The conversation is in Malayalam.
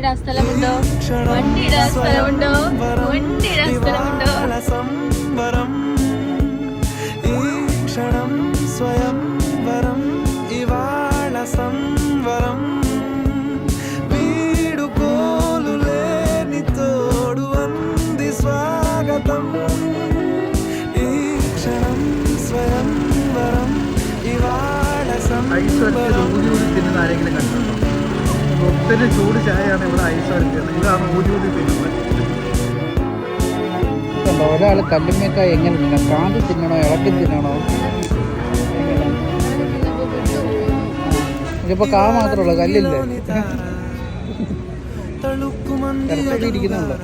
ഇടാൻ സ്ഥലമുണ്ടോ വണ്ടി ഇടാൻ സ്ഥലമുണ്ടോ വണ്ടി ഇടാൻ സ്ഥലമുണ്ടോ സംവരം ഈ ക്ഷണം സ്വയം വരം ഇവാള സംവരം వీడుకోలులేని తోడు అంది స్వాగతం ఈ క్షణం స్వయం వరం ఇవాళ ഐസ് ഒത്തിരി ചൂട് ചായയാണ് ഇവിടെ ഐസ് അടിച്ചത്. ഇതാണ് ഊതി ഊതി തിന്നുന്നത് ഒരാൾ കല്ലുമ്മേക്കായ എങ്ങനെ തിന്നാം കാന്തി തിന്നണോ? ഇളക്കി തിന്നണോ? ഇപ്പൊ കാ മാത്രമുള്ള കല്ലില്ലേ? ഇരിക്കുന്നുണ്ടോ